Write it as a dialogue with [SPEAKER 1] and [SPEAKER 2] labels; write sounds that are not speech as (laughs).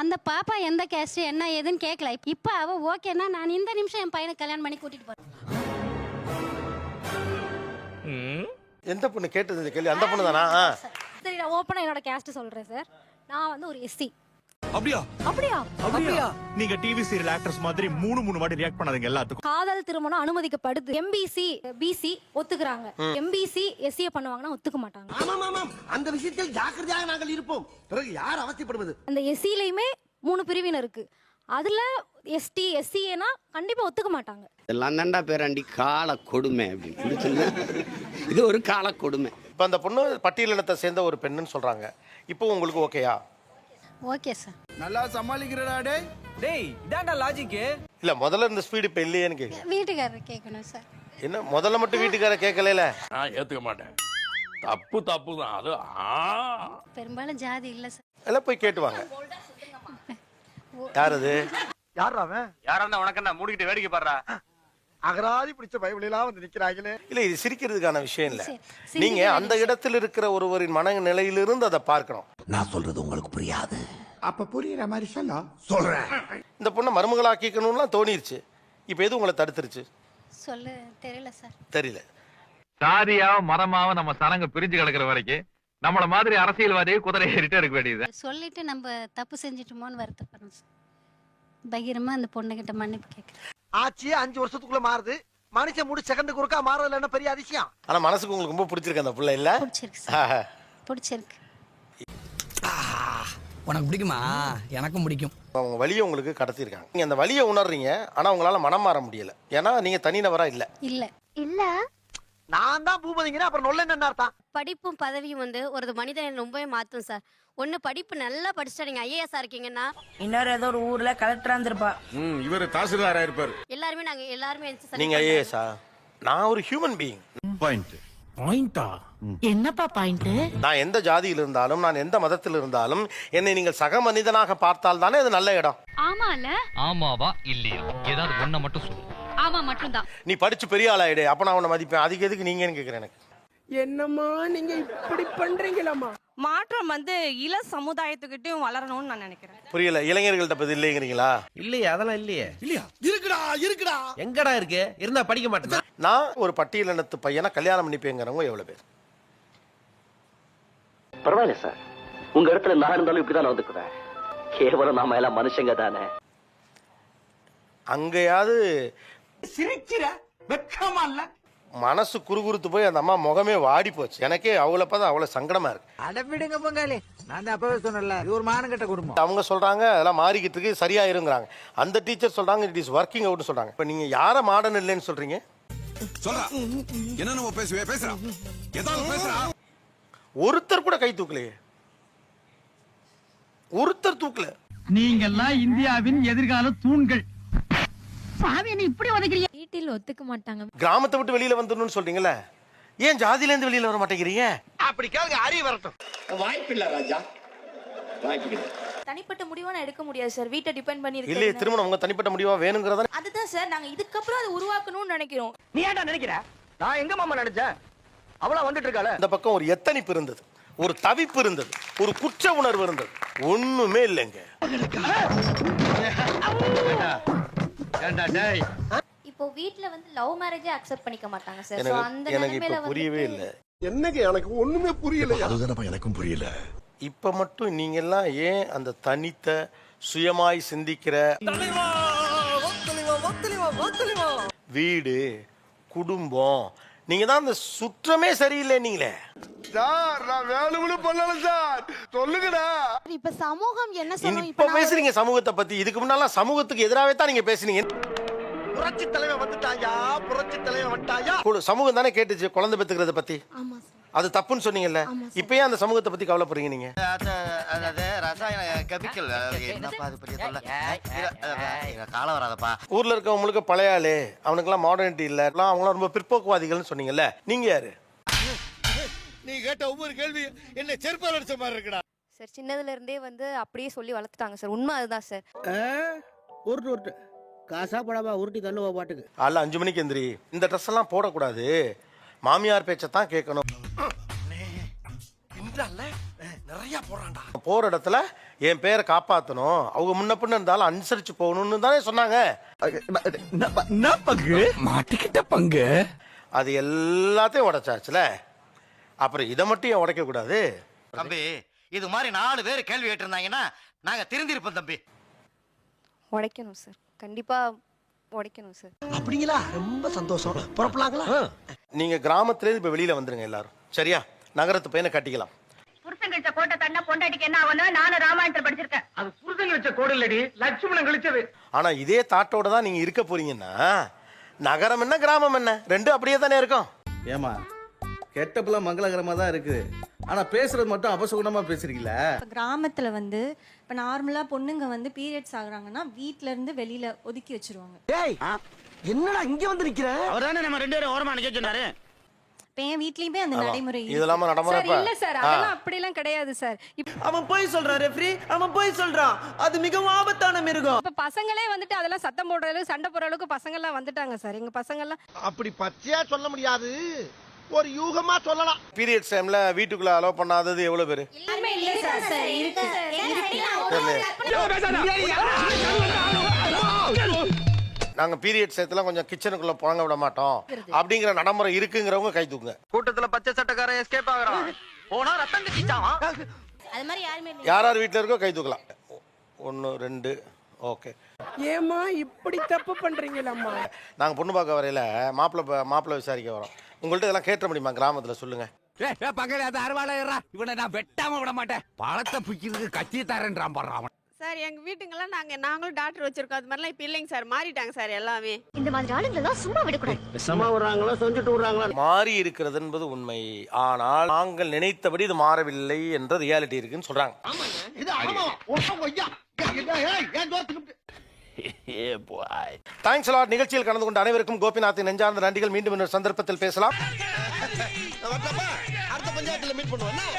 [SPEAKER 1] அந்த பாப்பா எந்த கேஸ்ட் என்ன ஏதுன்னு கேட்கல இப்போ அவ ஓகேன்னா நான் இந்த நிமிஷம் என் பையனை கல்யாணம் பண்ணி கூட்டிட்டு போறேன்.
[SPEAKER 2] எந்த பொண்ணு கேட்டது இந்த கேள்வி? அந்த பொண்ணு தானா.
[SPEAKER 3] சரி நான் ஓப்பனா என்னோட கேஸ்ட் சொல்றேன் சார் நான் வந்து ஒரு எஸ்சி.
[SPEAKER 4] அப்படியா?
[SPEAKER 3] அப்படியா?
[SPEAKER 4] அப்படியா? நீங்க டிவி சீரியல் ஆக்டர்ஸ் மாதிரி மூணு மூணு வாட்டி ரியாக்ட் பண்ணாதீங்க எல்லாத்துக்கும்.
[SPEAKER 3] காதல் திருமணம் அனுமதிக்கப்படுது. எம்பிசி பிசி ஒத்துக்குறாங்க. எம்பிசி எஸ்சிய பண்ணுவாங்கன்னா ஒத்துக்க மாட்டாங்க.
[SPEAKER 5] ஆமாம் ஆமாம் அந்த விஷயத்தில் ஜாக்கிரதையாக நாங்கள் இருப்போம். பிறகு யார் அவசியப்படுவது
[SPEAKER 3] அந்த எஸ்சிலையுமே மூணு பிரிவினர் இருக்கு. அதுல எஸ்டி எஸ்சிஏனா கண்டிப்பா ஒத்துக்க மாட்டாங்க.
[SPEAKER 6] இதெல்லாம் தாண்டா பேராண்டி கால கொடுமை அப்படின்னு? இது ஒரு கால கொடுமை.
[SPEAKER 2] இப்போ அந்த பொண்ணு பட்டியலினத்தை சேர்ந்த ஒரு பெண்ணுன்னு சொல்றாங்க. இப்போ உங்களுக்கு ஓகேயா?
[SPEAKER 1] Okay sir.
[SPEAKER 7] நல்லா சமாளிக்கிறடா டேய்.
[SPEAKER 8] டேய் இதான்டா லாஜிக்கு
[SPEAKER 2] இல்ல முதல்ல இந்த ஸ்பீடு இப்போ இல்லையேன்னு கேட்குறேன்
[SPEAKER 1] வீட்டுக்காரர் கேட்கணும் சார்.
[SPEAKER 2] என்ன முதல்ல மட்டும் வீட்டுக்கார கேட்கல
[SPEAKER 9] நான் ஏத்துக்க மாட்டேன். தப்பு தப்பு தான். அது ஆ.
[SPEAKER 1] பெரும்பாலும் ஜாதி இல்லை சார்.
[SPEAKER 2] எல்லாம் போய் கேட்டு வாங்க. யார் அது?
[SPEAKER 5] யார் அவன்?
[SPEAKER 9] யாரா இருந்தா உனக்கு என்ன மூடிக்கிட்டு வேடிக்கை பாடுறா?
[SPEAKER 5] அகராதி பிடிச்ச பைபிளெல்லாம் வந்து நிக்கிறாங்களே.
[SPEAKER 2] இல்ல இது சிரிக்கிறதுக்கான விஷயம் இல்ல. நீங்க அந்த இடத்தில் இருக்கிற ஒருவரின் மனநிலையிலிருந்து அதை பார்க்கணும்.
[SPEAKER 5] நான் சொல்றது உங்களுக்கு புரியாது. அப்ப புரியுற மாதிரி சொல்ல. சொல்றேன்.
[SPEAKER 2] இந்த பொண்ணை மருமகளாக்கிக்கணும்லாம் தோணிருச்சு. இப்போ எது உங்களை தடுத்துருச்சு?
[SPEAKER 1] சொல்ல தெரியல சார்.
[SPEAKER 2] தெரியல.
[SPEAKER 10] சாதியாவும் மரமாவும் நம்ம சனங்க பிரிஞ்சு கிடக்குற வரைக்கும் நம்மள மாதிரி அரசியல்வாதியை குதிரை ஏறிட்டே இருக்க வேண்டியது
[SPEAKER 1] சொல்லிட்டு நம்ம தப்பு செஞ்சிட்டோமோன்னு வருத்தப்படுறோம் பகிரமா அந்த பொண்ணுகிட்ட மன்னிப்பு கேட்குறேன்.
[SPEAKER 5] ஆட்சியே அஞ்சு வருஷத்துக்குள்ள மாறுது. மனுஷன் முடி செகண்டுக்கு ஒருக்கா மாறதுல என்ன பெரிய அதிசயம்?
[SPEAKER 2] ஆனா மனசுக்கு உங்களுக்கு ரொம்ப பிடிச்சிருக்கு அந்த பிள்ளை இல்ல?
[SPEAKER 1] பிடிச்சிருக்கு சார். பிடிச்சிருக்கு.
[SPEAKER 8] உனக்கு பிடிக்குமா? எனக்கும் பிடிக்கும்.
[SPEAKER 2] அவங்க வலியை உங்களுக்கு கடத்திருக்காங்க நீங்க அந்த வலியை உணர்றீங்க ஆனா உங்களால மனம் மாற முடியல. ஏன்னா நீங்க தனிநபரா இல்ல.
[SPEAKER 1] இல்ல.
[SPEAKER 3] இல்ல.
[SPEAKER 5] நான் தான் பூபதிங்கன்னா அப்புறம் நொல்ல என்ன அர்த்தம்?
[SPEAKER 11] படிப்பும் பதவியும் வந்து ஒரு மனிதனை ரொம்பவே மாற்றும் சார். ஒன்று படிப்பு நல்லா படிச்சுட்டா நீங்கள் ஐஏஎஸ்ஸாக இருக்கீங்கன்னா.
[SPEAKER 8] இன்னொரு ஏதோ ஒரு ஊர்ல கலெக்டரா இருந்திருப்பா.
[SPEAKER 9] இவர் தாசில்தாரா இருப்பாரு.
[SPEAKER 11] எல்லாருமே நாங்கள் எல்லாருமே
[SPEAKER 2] நீங்க. ஐஏஎஸ்ஆ? நான் ஒரு ஹியூமன் பீயிங்
[SPEAKER 9] பாயிண்ட்
[SPEAKER 8] பாயிண்டா என்னப்பா பாயிண்ட்
[SPEAKER 2] நான் எந்த ஜாதியில் இருந்தாலும் நான் எந்த மதத்தில் இருந்தாலும் என்னை நீங்கள் சக மனிதனாக பார்த்தால் தானே அது நல்ல இடம்.
[SPEAKER 1] ஆமால?
[SPEAKER 10] ஆமாவா இல்லையா? ஏதாவது ஒண்ண மட்டும் சொல்லு.
[SPEAKER 1] ஆமா மட்டும்தான்.
[SPEAKER 2] நீ படிச்சு பெரிய ஆளாயிடு. அப்ப நான் உன்னை மதிப்பேன். அதுக்கு எதுக்கு நீங்கன்னு கேட்குறேன் எனக்கு.
[SPEAKER 8] என்னம்மா நீங்க இப்படி பண்றீங்களாமா மாற்றம் வந்து இள சமுதாயத்துக்கிட்டையும் வளரணும்னு நான் நினைக்கிறேன்.
[SPEAKER 2] புரியல இளைஞர்கள்ட்ட பத்தி இல்லைங்கிறீங்களா?
[SPEAKER 8] இல்லையே அதெல்லாம் இல்லையே.
[SPEAKER 5] இல்லையா? இருக்குடா இருக்குடா.
[SPEAKER 8] எங்கடா இருக்கு? இருந்தா படிக்க மாட்டேன்.
[SPEAKER 2] நான் ஒரு பட்டியலினத்து பையனை கல்யாணம் பண்ணிப்பேங்கிறவங்க எவ்வளவு பேர்?
[SPEAKER 6] பரவாயில்ல சார். உங்க இடத்துல நான் இருந்தாலும் இப்படிதான் நடந்துக்குவேன் கேவலம் நாம எல்லாம் மனுஷங்க தானே.
[SPEAKER 2] அங்கேயாவது
[SPEAKER 5] சிரிக்கிற வெக்கமா இல்ல?
[SPEAKER 2] மனசு குறுகுறுத்து போய் அந்த அம்மா முகமே வாடி போச்சு. எனக்கே அவளை பார்த்தா அவ்வளவு சங்கடமா இருக்கு.
[SPEAKER 8] அடவிடுங்க பொங்காலி. நான் அப்பவே சொன்னல இது ஒரு மானங்கட்ட குடும்பம்.
[SPEAKER 2] அவங்க சொல்றாங்க அதெல்லாம் மாறிக்கிட்டு இருக்கு சரியாயிருங்கிறாங்க. அந்த டீச்சர் சொல்றாங்க இட் இஸ் ஒர்க்கிங் அவுட்னு சொல்றாங்க. இப்போ நீங்க யாரை மாடர்ன் இல்லைன்னு சொல்றீங்க?
[SPEAKER 7] சொல்றா. என்ன நம்ம பேசுவே பேசுறா. ஏதாவது பேசுறா.
[SPEAKER 2] ஒருத்தர் கூட கை தூக்கலையே. ஒருத்தர் தூக்கல.
[SPEAKER 8] நீங்கெல்லாம் இந்தியாவின் எதிர்கால தூண்கள்.
[SPEAKER 3] வீட்டில் ஒத்துக்க மாட்டாங்க.
[SPEAKER 2] கிராமத்தை விட்டு வெளியில வந்துடணும்னு சொல்றீங்கல்ல? ஏன் ஜாதியில இருந்து வெளியில வர மாட்டேங்கிறீங்க?
[SPEAKER 5] அப்படி கேளுங்க அறிவு வரட்டும்.
[SPEAKER 6] வாய்ப்பில்லை ராஜா.
[SPEAKER 3] தனிப்பட்ட முடிவை நான் எடுக்க முடியாது சார் வீட்டை டிபெண்ட் பண்ணி
[SPEAKER 2] இல்லையே
[SPEAKER 3] இருக்கு
[SPEAKER 2] திருமணம் உங்க தனிப்பட்ட முடிவா வேணுங்கிறத
[SPEAKER 3] அதுதான் சார் நாங்க இதுக்கப்புறம் அதை உருவாக்கணும்னு நினைக்கிறோம்.
[SPEAKER 8] நீ ஏன்டா நினைக்கிற? நான் எங்க மாமா நினைச்சேன் அவளா வந்துட்டு இருக்காள?
[SPEAKER 2] இந்த பக்கம் ஒரு எத்தனிப்பு இருந்தது ஒரு தவிப்பு இருந்தது ஒரு குற்ற உணர்வு இருந்தது. ஒண்ணுமே இல்லைங்க.
[SPEAKER 3] இப்போ வீட்ல வந்து லவ் மேரேஜே அக்செப்ட் பண்ணிக்க மாட்டாங்க சார்
[SPEAKER 2] எனக்கு
[SPEAKER 3] அந்த
[SPEAKER 2] எனக்கு
[SPEAKER 3] நிலைமையில
[SPEAKER 2] இப்ப புரியவே இல்லை.
[SPEAKER 5] என்னங்க எனக்கு ஒண்ணுமே புரியல அதுதானப்பா எனக்கும் புரியல.
[SPEAKER 2] இப்ப மட்டும் நீங்க எல்லாம் ஏன் அந்த தனித்த சுயமாய் சிந்திக்கிற வீடு குடும்பம் நீங்க தான் அந்த சுற்றமே சரியில்லை நீங்களே.
[SPEAKER 5] சார் நான் வேணும்னு பண்ணல சார். சொல்லுங்கடா.
[SPEAKER 3] இப்ப சமூகம் என்ன சொல்லும்?
[SPEAKER 2] இப்ப பேசுறீங்க சமூகத்தை பத்தி. இதுக்கு முன்னால சமூகத்துக்கு எதிராகவே தான் நீங்க பேசுனீங்க.
[SPEAKER 5] புரட்சி தலைவன் வந்துட்டாயா? புரட்சி தலைவன் வந்துட்டாயா?
[SPEAKER 2] சமூகம் தானே கேட்டுச்சு குழந்தை பெத்துக்கிறத பத்தி.
[SPEAKER 3] ஆமா சார்.
[SPEAKER 2] அது தப்புன்னு சொன்னீங்கல்ல. இப்ப ஏன் அந்த சமூகத்தை பத்தி கவலைப்படுறீங்க நீங்க.
[SPEAKER 6] அதாவது ரசாயன கெமிக்கல் என்னப்பா அது பெரிய காலம் வராதப்பா.
[SPEAKER 2] ஊர்ல இருக்கவங்க முழுக்க பழைய ஆளு அவனுக்கெல்லாம் மாடர்னிட்டி இல்ல. எல்லாம் அவங்களாம் ரொம்ப பிற்போக்குவாதிகள்னு சொன்னீங்கல்ல. நீங்க யாரு?
[SPEAKER 5] நீ கேட்ட ஒவ்வொரு கேள்வி என்ன செருப்பால் அடிச்ச மாதிரி இருக்குடா.
[SPEAKER 3] சார் சின்னதுல இருந்தே வந்து அப்படியே சொல்லி வளர்த்துட்டாங்க சார். உண்மை அதுதான் சார்.
[SPEAKER 8] உருட்டு உருட்டு காசா படமா உருட்டி தள்ளுவா பாட்டுக்கு.
[SPEAKER 2] காலைல அஞ்சு மணிக்கு எந்திரி. இந்த ட்ரெஸ் எல்லாம் போடக்கூடாது. மாமியார் பேச்சை தான் கேட்கணும்
[SPEAKER 5] நிறைய போறான்டா
[SPEAKER 2] போற இடத்துல என் பேரை காப்பாற்றணும் அவங்க முன்ன பின்ன இருந்தாலும் அனுசரிச்சு போகணும்னு தானே சொன்னாங்க.
[SPEAKER 4] பங்கு? மாட்டிக்கிட்ட பங்கு?
[SPEAKER 2] அது எல்லாத்தையும் உடைச்சாச்சுல. அப்புறம் இதை மட்டும் ஏன் உடைக்க கூடாது?
[SPEAKER 6] தம்பி இது மாதிரி நாலு பேர் கேள்வி கேட்டிருந்தாங்கன்னா நாங்க திருந்திருப்போம் தம்பி.
[SPEAKER 3] உடைக்கணும் சார் கண்டிப்பா உடைக்கணும் சார்
[SPEAKER 5] அப்படிங்களா? ரொம்ப சந்தோஷம். புறப்படலாங்களா?
[SPEAKER 2] நீங்க கிராமத்துலேருந்து இப்போ வெளியில வந்துருங்க எல்லாரும். சரியா? நகரத்து பையனை கட்டிக்கலாம்.
[SPEAKER 8] புருஷன் கழிச்ச கோட்டை தண்ணா பொண்டாட்டிக்கு என்ன ஆகணும் நானும் ராமாயணத்தில் படிச்சிருக்கேன்.
[SPEAKER 5] அது புருஷன் வச்ச கோடு இல்லடி. லட்சுமணன் கழிச்சது.
[SPEAKER 2] ஆனா இதே தாட்டோட தான் நீங்க இருக்க போறீங்கன்னா நகரம் என்ன கிராமம் என்ன? ரெண்டும் அப்படியே தானே இருக்கும்.
[SPEAKER 5] ஏமா கெட்ட புள்ள மங்களகரமா தான் இருக்குது. ஆனா பேசுறது மட்டும் அபசகுணமா பேசுறீங்களா?
[SPEAKER 8] கிராமத்துல வந்து இப்ப நார்மலா பொண்ணுங்க வந்து பீரியட்ஸ் ஆகுறாங்கன்னா வீட்ல இருந்து வெளியில ஒதுக்கி வச்சிருவாங்க.
[SPEAKER 5] டேய் என்னடா இங்க வந்து நிக்கிற?
[SPEAKER 6] அவர் தானே நம்ம ரெண்டு பேரும் ஓரமா நிக்க சொன்னாரு
[SPEAKER 8] இப்ப என் வீட்லயுமே அந்த. நடைமுறை
[SPEAKER 3] சார்
[SPEAKER 2] இப்ப-
[SPEAKER 3] இல்ல சார்
[SPEAKER 2] ஆ.
[SPEAKER 3] அதெல்லாம் அப்படிலாம் கிடையாது சார். இப்ப
[SPEAKER 5] அவன் போய் சொல்றான் ரெஃப்ரி அவன் போய் சொல்றான் அது மிகவும் ஆபத்தான மிருகம்.
[SPEAKER 3] இப்ப பசங்களே வந்துட்டு அதெல்லாம் சத்தம் போடுற அளவுக்கு சண்டை போடுற அளவுக்கு பசங்க எல்லாம் வந்துட்டாங்க சார். எங்க பசங்க எல்லாம்
[SPEAKER 5] அப்படி பச்சையா சொல்ல முடியாது. ஒரு யூகமா சொல்லலாம்.
[SPEAKER 2] பீரியட்ஸ் டைம்ல வீட்டுக்குள்ள அலோவ் பண்ணாதது எவ்வளவு பேரு?
[SPEAKER 3] இல்ல சார். சார் இருக்கு
[SPEAKER 2] நாங்க பீரியட்ஸ் டயத்துல கொஞ்சம் கிச்சனுக்குள்ள புழங்க விட மாட்டோம். அப்படிங்கிற நடைமுறை இருக்குங்கிறவங்க கை தூக்குங்க.
[SPEAKER 5] கூட்டத்துல பச்சை சட்டக்காரன் எஸ்கேப் ஆகுறான். போனா ரத்தம் கட்டிச்சாவான்
[SPEAKER 11] அது மாதிரி யாருமே
[SPEAKER 2] யார் யார் வீட்டில் இருக்கோ கை தூக்கலாம். ஒன்று ரெண்டு ஓகே
[SPEAKER 5] ஏமா இப்படி தப்பு பண்றீங்களம்மா?
[SPEAKER 2] நாங்கள் பொண்ணு பார்க்க வரையில மாப்பிள்ளை மாப்பிள்ளை விசாரிக்க வரோம். உங்கள்ட்ட இதெல்லாம் கேட்ட முடியுமா? கிராமத்தில் சொல்லுங்க.
[SPEAKER 4] இவனை நான் வெட்டாம விட மாட்டேன். பழத்தை பிக்கிறதுக்கு கத்தி தரேன்றான் பாடுறான் அவன்.
[SPEAKER 8] சார் எங்க வீட்டுங்கெல்லாம் நாங்க நாங்களும் டாக்டர் வச்சிருக்கோம். அது மாதிரிலாம் இப்ப இல்லைங்க சார். மாறிட்டாங்க சார் எல்லாமே.
[SPEAKER 3] இந்த மாதிரி ஆளுங்களை தான் சும்மா விடக்கூடாது.
[SPEAKER 5] சும்மா விடுறாங்களா? செஞ்சுட்டு விடுறாங்களா?
[SPEAKER 2] மாறி இருக்கிறது என்பது உண்மை. ஆனால் நாங்கள் நினைத்தபடி இது மாறவில்லை என்ற ரியாலிட்டி இருக்குன்னு சொல்றாங்க. தேங்க்ஸ் லாட் நிகழ்ச்சியில் கலந்து கொண்ட அனைவருக்கும் கோபிநாத்தின் நெஞ்சார்ந்த நன்றிகள். மீண்டும் இன்னொரு சந்தர்ப்பத்தில் பேசலாம். (laughs)
[SPEAKER 5] அடுத்த பஞ்சாயத்துல மீட் பண்ணுவோம்.